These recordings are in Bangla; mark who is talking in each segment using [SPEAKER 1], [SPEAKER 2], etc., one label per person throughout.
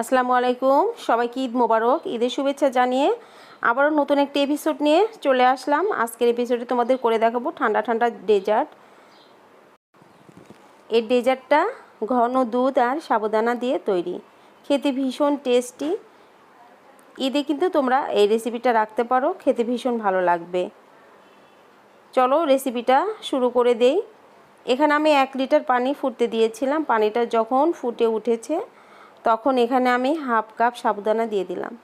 [SPEAKER 1] আসসালামু আলাইকুম। সবাইকে ঈদ মোবারক, ঈদের শুভেচ্ছা জানিয়ে আবারও নতুন একটি এপিসোড নিয়ে চলে আসলাম। আজকের এপিসোডে তোমাদের করে দেখাবো ঠান্ডা ঠান্ডা ডেজার্ট এই ডেজার্টটা ঘন দুধ আর সাবুদানা দিয়ে তৈরি। খেতে ভীষণ টেস্টি ঈদে কিন্তু তোমরা এই রেসিপিটা রাখতে পারো, খেতে ভীষণ ভালো লাগবে। চলো রেসিপিটা শুরু করে দেই। এখানে আমি এক লিটার পানি ফুটতে দিয়েছিলাম। পানিটা যখন ফুটে উঠেছে তখন এখানে আমি হাফ কাপ সাবুদানা দিয়ে দিলাম।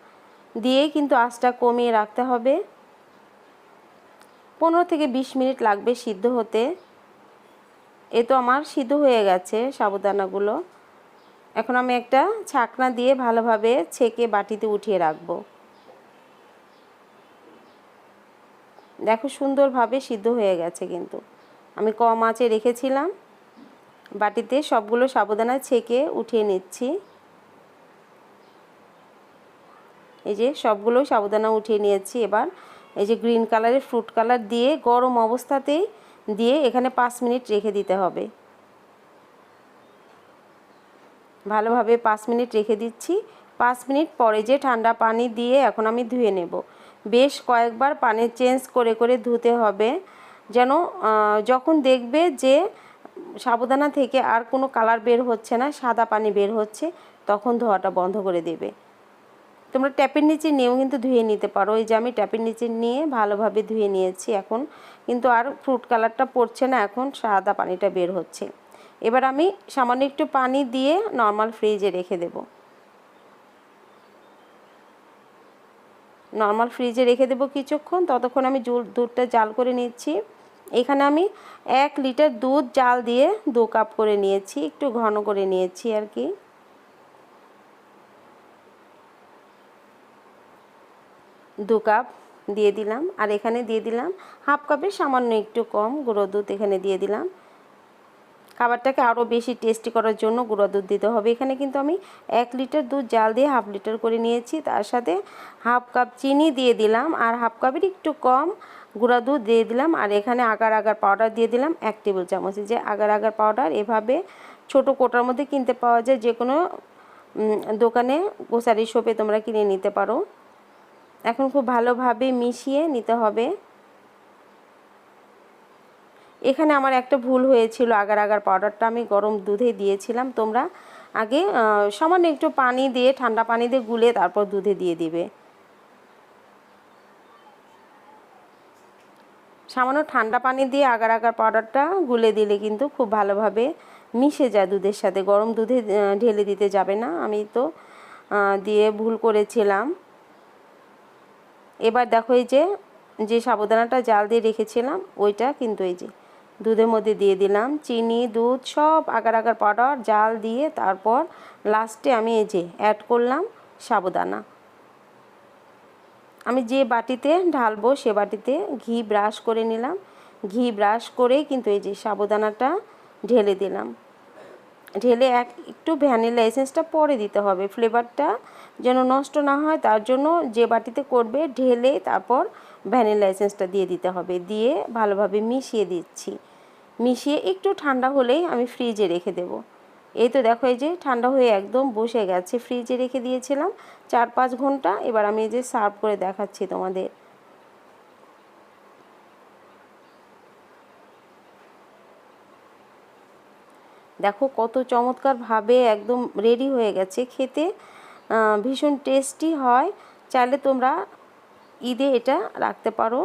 [SPEAKER 1] দিয়ে কিন্তু আঁচটা কমিয়ে রাখতে হবে। পনেরো থেকে বিশ মিনিট লাগবে সিদ্ধ হতে। এ তো আমার সিদ্ধ হয়ে গেছে সাবুদানাগুলো। এখন আমি একটা ছাকনা দিয়ে ভালোভাবে ছেঁকে বাটিতে উঠিয়ে রাখব। দেখো সুন্দরভাবে সিদ্ধ হয়ে গেছে কিন্তু। আমি কম আঁচে রেখেছিলাম। বাটিতে সবগুলো সাবুদানা ছেঁকে উঠিয়ে নিচ্ছি। এই যে সবগুলো সাবুদানা উঠিয়ে নিয়েছি এবার। এই যে গ্রিন কালারের ফ্রুট কালার দিয়ে গরম অবস্থাতেই দিয়ে এখানে পাঁচ মিনিট রেখে দিতে হবে। ভালোভাবে পাঁচ মিনিট রেখে দিচ্ছি। পাঁচ মিনিট পরে যে ঠান্ডা পানি দিয়ে এখন আমি ধুয়ে নেব। বেশ কয়েকবার পানি চেঞ্জ করে করে ধুতে হবে যেন যখন দেখবে যে সাবুদানা থেকে আর কোনো কালার বের হচ্ছে না, সাদা পানি বের হচ্ছে, তখন ধোয়াটা বন্ধ করে দেবে। তোমরা ট্যাপের নিচে নিয়েও কিন্তু ধুয়ে নিতে পারো। এই যে আমি ট্যাপের নিচে নিয়ে ভালোভাবে ধুয়ে নিয়েছি এখন। কিন্তু আর ফ্রুট কালারটা পড়ছে না এখন, সাদা পানিটা বের হচ্ছে। এবার আমি সামান্য একটু পানি দিয়ে নর্মাল ফ্রিজে রেখে দেব। নর্মাল ফ্রিজে রেখে দেবো কিছুক্ষণ, ততক্ষণ আমি দুধটা জাল করে নিচ্ছি। এখানে আমি এক লিটার দুধ জাল দিয়ে দু কাপ করে নিয়েছি, একটু ঘন করে নিয়েছি আর কি। দু কাপ দিয়ে দিলাম। আর এখানে দিয়ে দিলাম হাফ কাপের সামান্য একটু কম গুঁড়ো দুধ এখানে দিয়ে দিলাম। খাবারটাকে আরও বেশি টেস্টি করার জন্য গুঁড়ো দুধ দিতে হবে। এখানে কিন্তু আমি এক লিটার দুধ জাল দিয়ে হাফ লিটার করে নিয়েছি। তার সাথে হাফ কাপ চিনি দিয়ে দিলাম। আর হাফ কাপের একটু কম গুঁড়া দুধ দিয়ে দিলাম। আর এখানে আগার আগার পাউডার দিয়ে দিলাম এক টেবিল চামচ। যে আগার আগার পাউডার এভাবে ছোট কোটার মধ্যে কিনতে পাওয়া যায়। যে কোনো দোকানে গোসারি শপে তোমরা কিনে নিতে পারো। এখন খুব ভালোভাবে মিশিয়ে নিতে হবে। এখানে আমার একটা ভুল হয়েছিল আগার আগার পাউডারটা আমি গরম দুধে দিয়েছিলাম, তোমরা আগে সামান্য একটু পানি দিয়ে, ঠান্ডা পানি দিয়ে গুলে তারপর দুধে দিয়ে দিবে। সামান্য ঠান্ডা পানি দিয়ে আগার আগার পাউডারটা গুলে দিলে কিন্তু খুব ভালোভাবে মিশে যায় দুধের সাথে। গরম দুধে ঢেলে দিতে যাবে না। আমি তো দিয়ে ভুল করেছিলাম। এবার দেখো এই যে যে সাবুদানাটা জাল দিয়ে রেখেছিলাম, ওইটা কিন্তু এই যে দুধের মধ্যে দিয়ে দিলাম, চিনি, দুধ, সব আগার আগার পাউডার জাল দিয়ে তারপর লাস্টে আমি এই যে অ্যাড করলাম সাবুদানা। আমি যে বাটিতে ঢালবো সে বাটিতে ঘি ব্রাশ করে নিলাম, ঘি ব্রাশ করেই কিন্তু এই যে সাবুদানাটা ঢেলে দিলাম। ঢেলে এক, একটু ভ্যানিলা এসেন্সটা পরে দিতে হবে। ফ্লেভারটা যেন নষ্ট না হয়, তার জন্য যে বাটিতে করবে ঢেলে তারপর ভ্যানিলা এসেন্সটা দিয়ে দিতে হবে। দিয়ে ভালোভাবে মিশিয়ে দিচ্ছি। মিশিয়ে একটু ঠান্ডা হলেই আমি ফ্রিজে রেখে দেব। এই তো দেখো, এই যে ঠান্ডা হয়ে একদম বসে গেছে। ফ্রিজে রেখে দিয়েছিলাম চার পাঁচ ঘণ্টা। এবার আমি এই যে সার্ভ করে দেখাচ্ছি তোমাদের। দেখো কত চমৎকারভাবে একদম রেডি হয়ে গেছে খেতে। ভীষণ টেস্টি হয়। চাইলে তোমরা ঈদে এটা রাখতে পারো।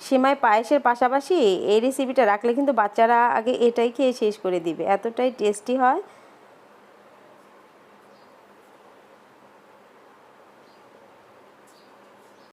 [SPEAKER 1] সেমাই পায়েসের পাশাপাশি এই রেসিপিটা রাখলে কিন্তু বাচ্চারা আগে এটাই খেয়ে শেষ করে দিবে। এতটাই টেস্টি হয়।